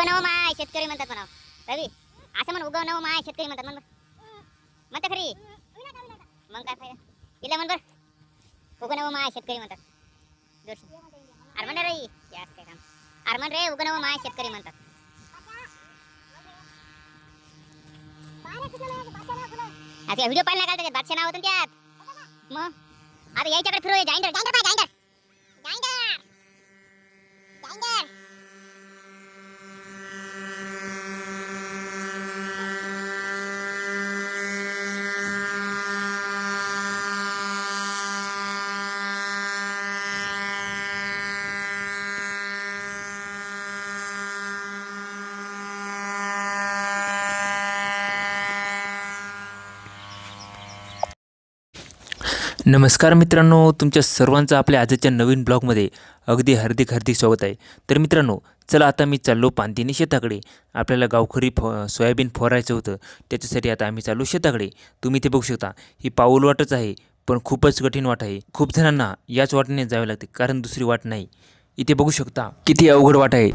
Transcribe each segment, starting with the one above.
उगवणव हो माय शेतकरी म्हणतात म्हणा रवी असं म्हण उगवणव हो माय शेतकरी म्हणतात म्हण म्हणता खरी. मग काय फायदा? इला म्हण बर. उगवणव हो माय शेतकरी म्हणतात. जोरशी अरे रे रवी. जास्त काम. अरे रे उगवणव माय शेतकरी म्हणतात. आता व्हिडिओ पाहिला काय त्याच्यात बादशा नाव होतं त्यात. मग? आता यायच्याकडे फिरू जाईंडर जाईंडर पाय जाईंडर जाईंडर जाईंडर नमस्कार मित्रांनो तुमच्या सर्वांचं आपल्या आजच्या नवीन ब्लॉगमध्ये अगदी हार्दिक हार्दिक स्वागत आहे. तर मित्रांनो चला आता मी चाललो पांतिनी शेताकडे. आपल्याला गावखरी फो सोयाबीन फोरायचं होतं त्याच्यासाठी आता आम्ही चाललो शेताकडे. तुम्ही ते बघू शकता ही पाऊल वाटच आहे पण खूपच कठीण वाट आहे. खूप जणांना याच वाटेने जावे लागते कारण दुसरी वाट नाही. इथे बघू शकता किती अवघड वाट आहे.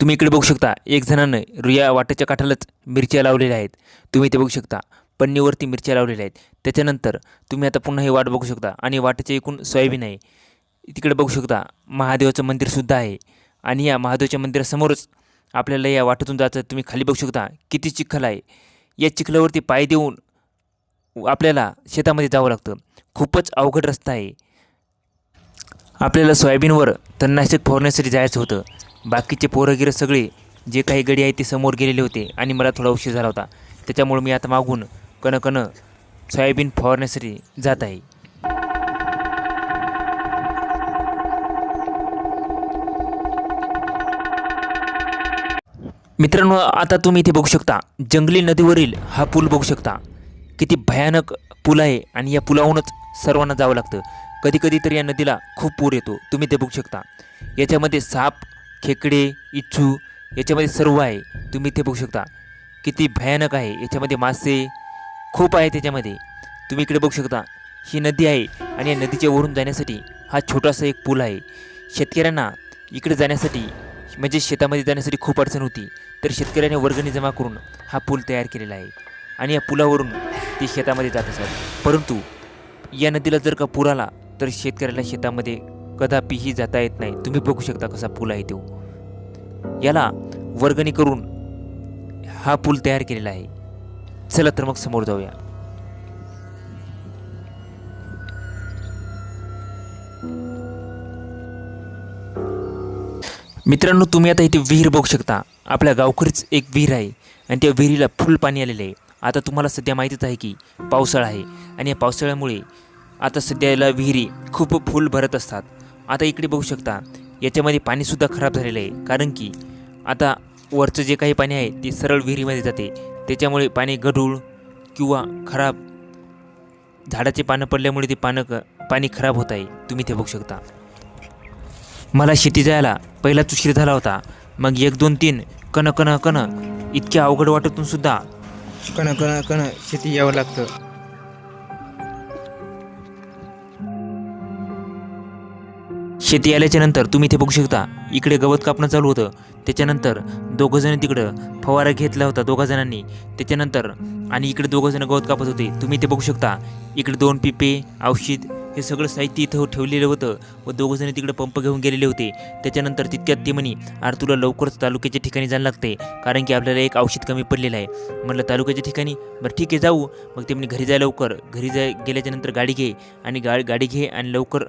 तुम्ही इकडे बघू शकता एक जणानं रुया वाटेच्या काठालाच मिरच्या लावलेल्या आहेत. तुम्ही ते बघू शकता पन्नीवरती मिरच्या लावलेल्या आहेत. त्याच्यानंतर तुम्ही आता पुन्हा ही वाट बघू शकता. आणि वाटेचे एकूण सोयाबीन आहे. तिकडे बघू शकता महादेवाचं मंदिरसुद्धा आहे. आणि या महादेवाच्या मंदिरासमोरच आपल्याला या वाटेतून जायचं तुम्ही खाली बघू शकता किती चिखल आहे. या चिखलावरती पाय देऊन आपल्याला शेतामध्ये जावं लागतं. खूपच अवघड रस्ता आहे. आपल्याला सोयाबीनवर तणनाशक फवारण्यासाठी जायचं होतं. बाकीचे पोरं सगळे जे काही गडी आहे ते समोर गेलेले होते. आणि मला थोडा उशीर झाला होता. त्याच्यामुळे मी आता मागून कणकण सोयाबीन फवारण्यासाठी जात आहे. मित्रांनो आता तुम्ही इथे बघू शकता जंगली नदीवरील हा पूल बघू शकता. किती भयानक पूल आहे आणि या पुलाहूनच सर्वांना जावं लागतं. कधी कधी तर या नदीला खूप पूर येतो. तुम्ही ते बघू शकता. याच्यामध्ये साप खेकडे इच्छू याच्यामध्ये सर्व आहे. तुम्ही ते बघू शकता. किती भयानक आहे. याच्यामध्ये मासे खूप आहे त्याच्यामध्ये. तुम्ही इकडे बघू शकता ही नदी आहे आणि या नदीच्या वरून जाण्यासाठी हा छोटासा एक पूल आहे. शेतकऱ्यांना इकडे जाण्यासाठी म्हणजे शेतामध्ये जाण्यासाठी खूप अडचण होती. तर शेतकऱ्याने वर्गणी जमा करून हा पूल तयार केलेला आहे. आणि या पुलावरून ते शेतामध्ये जात असतात. परंतु या नदीला जर का पूर आला तर शेतकऱ्याला शेतामध्ये कदापिही जाता येत नाही. तुम्ही बघू शकता कसा पूल आहे तो. याला वर्गणी करून हा पूल तयार केलेला आहे. चला तर मग समोर जाऊया. मित्रांनो तुम्ही आता इथे विहीर बघू शकता. आपल्या गावकरीच एक विहीर आहे आणि त्या विहिरीला फुल पाणी आलेलं आहे. आता तुम्हाला सध्या माहितीच आहे की पावसाळा आहे आणि या पावसाळ्यामुळे आता सध्याला विहिरी खूप फुल भरत असतात. आता इकडे बघू शकता याच्यामध्ये पाणीसुद्धा खराब झालेलं आहे. कारण की आता वरचं जे काही पाणी आहे ते सरळ विहिरीमध्ये जाते. त्याच्यामुळे पाणी गढूळ किंवा खराब झाडाचे पानं पडल्यामुळे ते पानं क पाणी खराब होत आहे. तुम्ही ते बघू शकता. मला शेती जायला पहिलाच उशीर झाला होता. मग एक दोन तीन कण कण कण इतक्या अवघड वाटतून सुद्धा कण कण कण शेती यावं लागतं. शेती आल्याच्यानंतर तुम्ही इथे बघू शकता. इकडे गवत कापणं चालू होतं. त्याच्यानंतर दोघंजणं तिकडं फवारा घेतला होता दोघा जणांनी. त्याच्यानंतर आणि इकडे दोघंजणं गवत कापत होते. तुम्ही ते बघू शकता. इकडे दोन पिपे औषध हे सगळं साहित्य इथं हो ठेवलेलं होतं व दोघंजण तिकडे पंप घेऊन गेलेले होते. त्याच्यानंतर तितक्यात ते म्हणे अरे तुला लवकरच तालुक्याच्या ठिकाणी जायला लागते कारण की आपल्याला एक औषध कमी पडलेलं आहे. म्हटलं तालुक्याच्या ठिकाणी? बरं ठीक आहे जाऊ. मग ते म्हणे घरी जाय लवकर. घरी जाय गेल्याच्यानंतर गाडी घे आणि गा गाडी घे आणि लवकर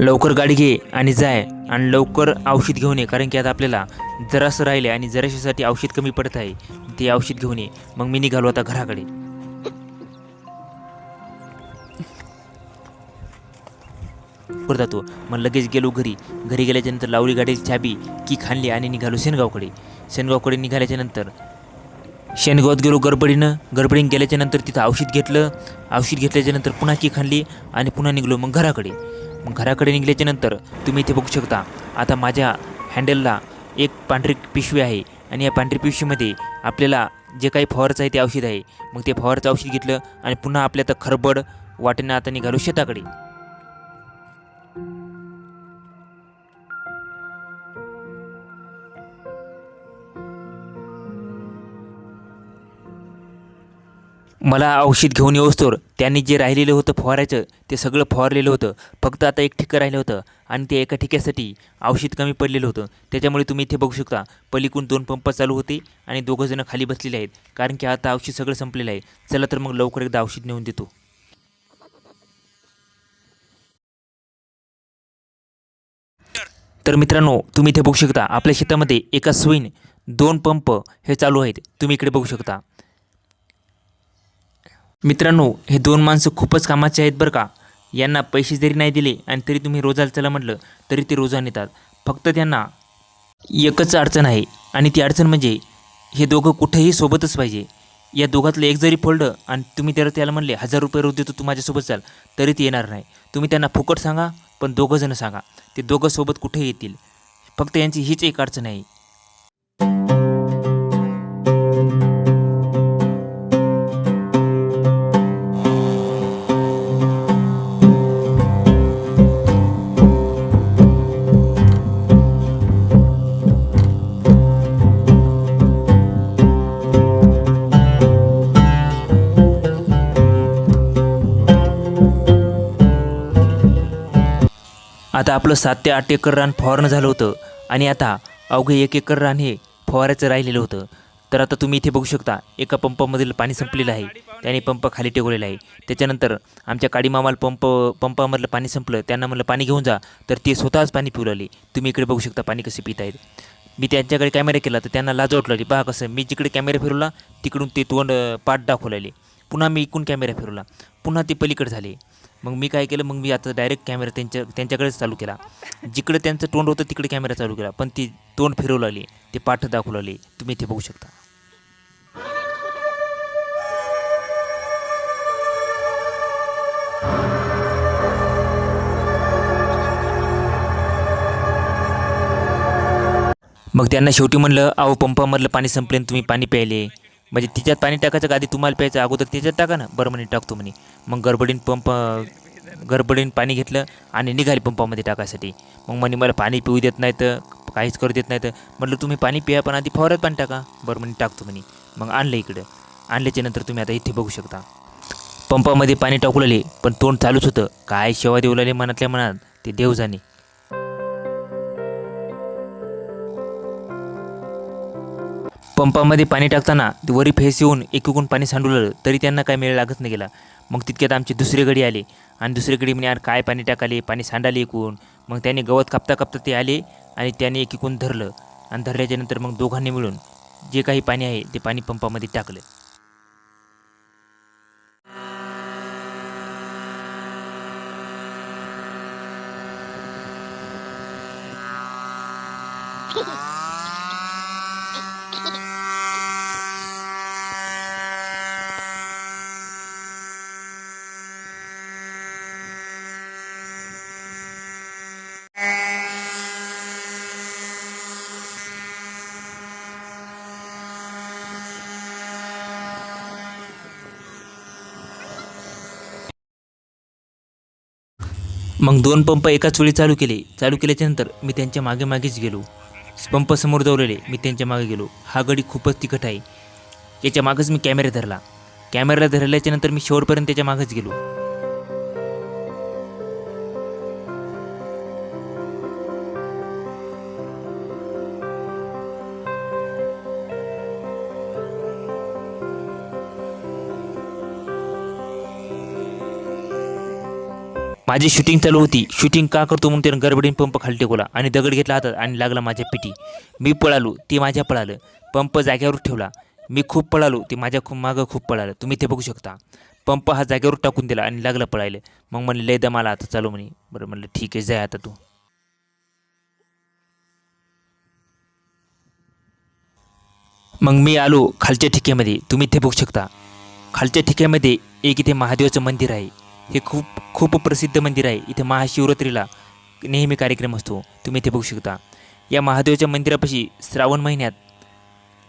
लवकर गाडी घे आणि जाय आणि लवकर औषध घेऊन ये कारण की आता आपल्याला जरासं राहिले आणि जराशासाठी औषध कमी पडत आहे. ते औषध घेऊन ये. मग मी निघालो आता घराकडे. जातो मग लगेच गेलो घरी. घरी गेल्याच्यानंतर लावली गाडीची चाबी की खाणली आणि निघालो शेनगावकडे. शेनगावकडे निघाल्याच्यानंतर शेणगावात शेनगावात गेलो गडबडीनं. गडबडीनं गेल्याच्यानंतर तिथं औषध घेतलं. औषध घेतल्याच्यानंतर पुन्हा की खाणली आणि पुन्हा निघलो मग घराकडे. घराकडे निघल्याच्या नंतर तुम्ही इथे बघू शकता. आता माझ्या हँडलला एक पांढरी पिशवी आहे आणि या पांढरी पिशवीमध्ये आपल्याला जे काही फवारचं आहे ते औषध आहे. मग ते फवारचं औषध घेतलं आणि पुन्हा आपल्या तर खरबड वाटेनं आता निघालो शेताकडे. मला औषध घेऊन येऊस्तोर त्यांनी जे राहिलेलं होतं फवारायचं ते सगळं फवारलेलं होतं. फक्त आता एक ठिकाण राहिलं होतं आणि ते एका ठिक्यासाठी औषध कमी पडलेलं होतं. त्याच्यामुळे तुम्ही इथे बघू शकता पलीकडून दोन पंप चालू होते आणि दोघंजणं खाली बसलेले आहेत. कारण की आता औषध सगळं संपलेलं आहे. चला तर मग लवकर एकदा औषध नेऊन देतो. तर मित्रांनो तुम्ही इथे बघू शकता आपल्या शेतामध्ये एका स्विन दोन पंप हे चालू आहेत. तुम्ही इकडे बघू शकता. मित्रांनो हे दोन माणसं खूपच कामाचे आहेत बरं का. यांना पैसे जरी नाही दिले आणि तरी तुम्ही रोजाला चला म्हटलं तरी ते रोजा नेतात. फक्त त्यांना एकच अडचण आहे आणि ती अडचण म्हणजे हे दोघं कुठेही सोबतच पाहिजे. या दोघातलं एक जरी फोल्ड आणि तुम्ही त्याला त्याला म्हणले हजार रुपये रोज देतो तू माझ्यासोबत चाल तरी ते येणार नाही. तुम्ही त्यांना फुकट सांगा पण दोघं जण सांगा. ते दोघं सोबत कुठे येतील. फक्त यांची हीच एक अडचण आहे. आपलं सात ते आठ एकर रान फवारणं झालं होतं. आणि आता अवघे एक एकर रान हे फवारायचं राहिलेलं होतं. तर आता तुम्ही इथे बघू शकता एका पंपामधील पाणी संपलेलं आहे. त्याने पंप खाली टेकवलेला आहे. त्याच्यानंतर आमच्या काडीमामाला पंप पंपामधलं पाणी संपलं. त्यांना म्हणलं पाणी घेऊन जा. तर ते स्वतःच पाणी पिऊ लागले. तुम्ही इकडे बघू शकता पाणी कसे पित आहेत. मी त्यांच्याकडे कॅमेरा केला तर त्यांना लाज वाटली पहा कसं मी जिकडे कॅमेरा फिरवला तिकडून ते तोंड अं, पाठ दाखवलेले पुन्हा मी इकडून कॅमेरा फिरवला. पुन्हा ते पलीकडे झाले. मग मी काय केलं मग मी आता डायरेक्ट कॅमेरा त्यांच्या त्यांच्याकडेच चालू केला. जिकडे त्यांचं तोंड होतं तिकडे कॅमेरा चालू केला. पण ती तोंड फिरवू लागली ते पाठ दाखवू लागले. तुम्ही इथे बघू शकता. मग त्यांना शेवटी म्हणलं अहो पंपामधलं पाणी संपले आणि तुम्ही पाणी प्यायले. म्हणजे तिच्यात पाणी टाकायचं का? आधी तुम्हाला प्यायचं अगोदर त्याच्यात टाका ना. बरं म्हणे टाकतो म्हणे. मग गडबडीन पंप गडबडीन पाणी घेतलं आणि निघाले पंपामध्ये टाकायसाठी. मग म्हणे मला पाणी पिऊ देत नाही तर काहीच करू देत नाही तर म्हटलं तुम्ही पाणी पिया पण आधी फवारत पाणी टाका. बरं म्हणे टाकतो म्हणे. मग आणलं इकडं. आणल्याच्या नंतर तुम्ही आता इथे बघू शकता. पंपामध्ये पाणी टाकू लागले पण तोंड चालूच होतं. काय शेवा देऊ लागले मनातल्या मनात. ते देव जाणे. पंपामध्ये पाणी टाकताना वरी फेस येऊन एकीकडून पाणी सांडवलं तरी त्यांना काय मेळ लागत नाही गेला. मग तितक्यात आमची दुसरी गडी आली. आणि दुसरी गडी म्हणे यार काय पाणी टाकाले? पाणी सांडाले एकूण. मग त्याने गवत कापता कापता ते आले आणि त्याने एकीकडून धरलं. आणि धरल्याच्या नंतर मग दोघांनी मिळून जे काही पाणी आहे ते पाणी पंपामध्ये टाकलं. मग दोन पंप एकाच वेळी चालू केले. चालू केल्याच्यानंतर मी त्यांच्या मागे मागेच गेलो. पंप समोर जवळले मी त्यांच्या मागे गेलो. हा गडी खूपच तिखट आहे. याच्या मागेच मी कॅमेरा धरला. कॅमेरा धरल्याच्यानंतर मी शेवटपर्यंत त्याच्या मागेच गेलो. माझी शूटिंग चालू होती. शूटिंग का करतो म्हणून त्यानं गडबडीन पंप खाली टेकवला आणि दगड घेतला हातात आणि लागला माझ्या पिठी मी पळालो ते माझ्या पळालं. पंप जाग्यावर ठेवला. मी खूप पळालो ते माझ्या खूप मागं खूप पळालं. तुम्ही ते बघू शकता. पंप हा जागेवर टाकून दिला आणि लागला पळायला. मग म्हणले लय दमाला आता चालू म्हणे. बरं म्हणलं ठीक आहे जाय आता तू. मग मी आलो खालच्या ठिकेमध्ये. तुम्ही इथे बघू शकता. खालच्या ठिक्यामध्ये एक इथे महादेवाचं मंदिर आहे. हे खूप खूप प्रसिद्ध मंदिर आहे. इथे महाशिवरात्रीला नेहमी कार्यक्रम असतो. तुम्ही इथे बघू शकता. या महादेवाच्या मंदिरापाशी श्रावण महिन्यात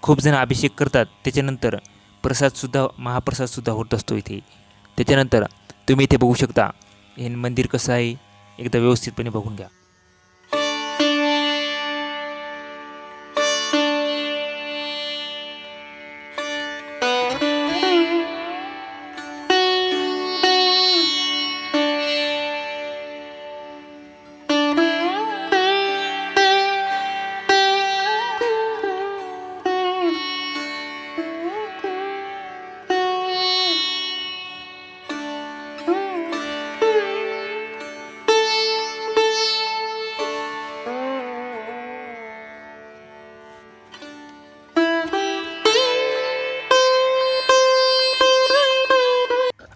खूप जण अभिषेक करतात. त्याच्यानंतर प्रसादसुद्धा महाप्रसादसुद्धा होत असतो इथे. त्याच्यानंतर तुम्ही इथे बघू शकता. हे मंदिर कसं आहे? एकदा व्यवस्थितपणे बघून घ्या.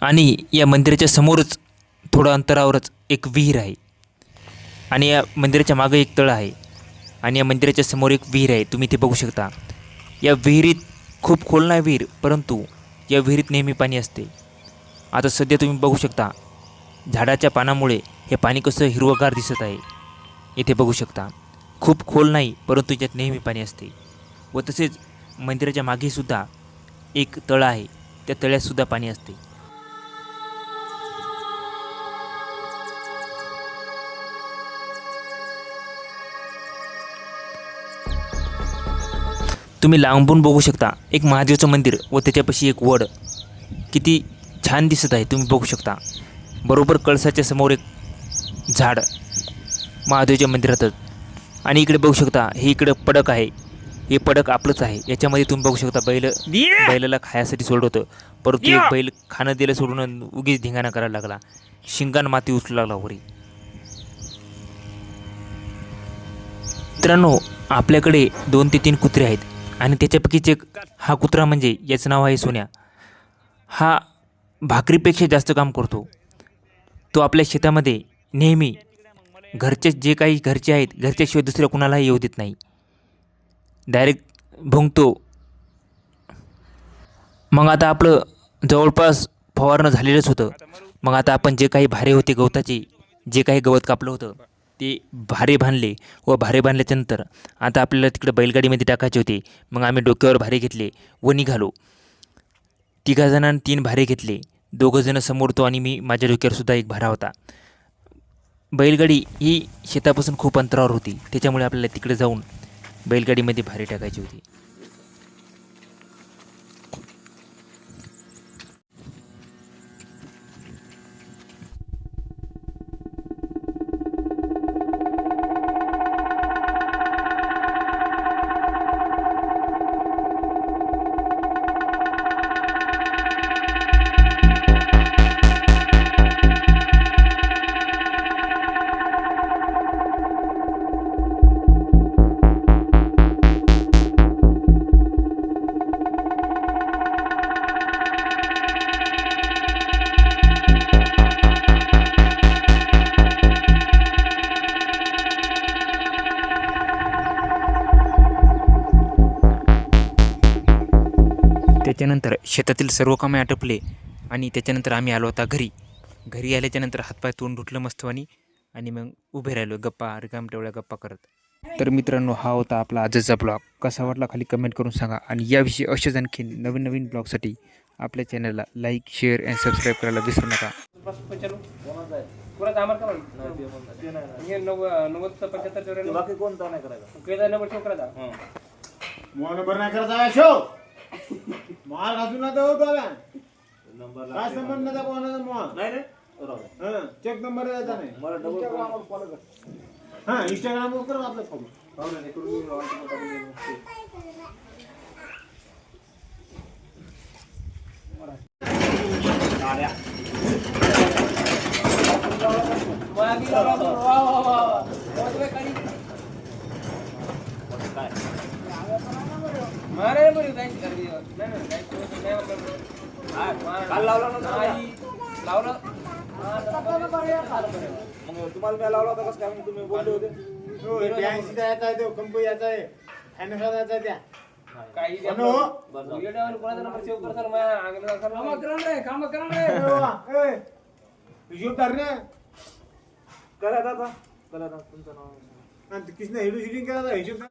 आणि या मंदिराच्या समोरच थोडं अंतरावरच एक विहीर आहे. आणि या मंदिराच्या मागं एक तळ आहे. आणि या मंदिराच्या समोर एक विहीर आहे. तुम्ही ते बघू शकता. या विहिरीत खूप खोल नाही विहीर परंतु या विहिरीत नेहमी पाणी असते. आता सध्या तुम्ही बघू शकता झाडाच्या पानामुळे हे पाणी कसं हिरवगार दिसत आहे. इथे बघू शकता. खूप खोल नाही परंतु याच्यात नेहमी पाणी असते. व तसेच मंदिराच्या मागेसुद्धा एक तळं आहे. त्या तळ्यातसुद्धा पाणी असते. तुम्ही लांबून बघू शकता एक महादेवचं मंदिर व त्याच्यापाशी एक वड. किती छान दिसत आहे तुम्ही बघू शकता. बरोबर कळसाच्या समोर एक झाड महादेवच्या मंदिरातच आणि इकडे बघू शकता हे इकडं पडक आहे. हे पडक आपलंच आहे. याच्यामध्ये तुम्ही बघू शकता बैल बैलाला खायासाठी सोडलं होतं. परंतु एक बैल खाणं दिलं सोडून उगीच धिंगाणा करायला लागला. शिंगाण माती उचलू लागला वरी. मित्रांनो आपल्याकडे दोन ते तीन कुत्रे आहेत. आणि त्याच्यापैकीच एक हा कुत्रा म्हणजे याचं नाव आहे सोन्या. हा भाकरीपेक्षा जास्त काम करतो. तो आपल्या शेतामध्ये नेहमी घरचे जे काही घरचे आहेत घरच्याशिवाय दुसऱ्या कुणालाही येऊ देत नाही. डायरेक्ट भुंकतो. मग आता आपलं जवळपास फवारणं झालेलंच होतं. मग आता आपण जे काही भारे होते गवताचे जे काही गवत कापलं होतं ते भारे बांधले व भारे बांधल्याच्यानंतर आता आपल्याला तिकडे बैलगाडीमध्ये टाकायचे होते. मग आम्ही डोक्यावर भारे घेतले व निघालो. तिघाजणांनी तीन भारे घेतले. दोघंजणं समोर तो आणि मी माझ्या डोक्यावरसुद्धा एक भारा होता. बैलगाडी ही शेतापासून खूप अंतरावर होती. त्याच्यामुळे आपल्याला तिकडे जाऊन बैलगाडीमध्ये भारे टाकायची होती. शेतातील सर्व कामे आटपले आणि त्याच्यानंतर आम्ही आलो आता घरी. घरी आल्याच्यानंतर हातपाय तोंड धुतलं मस्तवानी आणि मग उभे राहिलो गप्पा रिकाम तेवढ्या गप्पा करत. तर मित्रांनो हा होता आपला आजचा ब्लॉग. कसा वाटला खाली कमेंट करून सांगा आणि याविषयी असेच आणखी नवीन नवीन ब्लॉगसाठी आपल्या चॅनलला लाईक शेअर अँड सबस्क्राईब करायला विसरू नका. कोणता नाही करायचा? नंबर शो करायचा मोह नंबर नाही करायचा शो मार घासून ना देऊ तुला काय संबंध नाही त्या कोणाचा मोह नाही रे हं, चेक नंबर द्यायचा नाही मला डबल हा इंस्टाग्राम कर आपलं फॉलो मारे बरं नाही नाही नाही काल लावला नाही लावलं तुम्हाला काय लावला होता कसं काय तुम्ही बोलले होते ब्याऐंशी याचा आहे तो कंपनी याचा आहे फायनान्स याचा आहे त्या काही पण हो. येड्यावर कोणाचा नंबर सेव्ह करताल माझ्या अंगणात असाल ना. ए, हिशोबदार रे करा दादा करा दादा तुमचं नाव आणि किसने हिडू शूटिंग केला हिशोबदार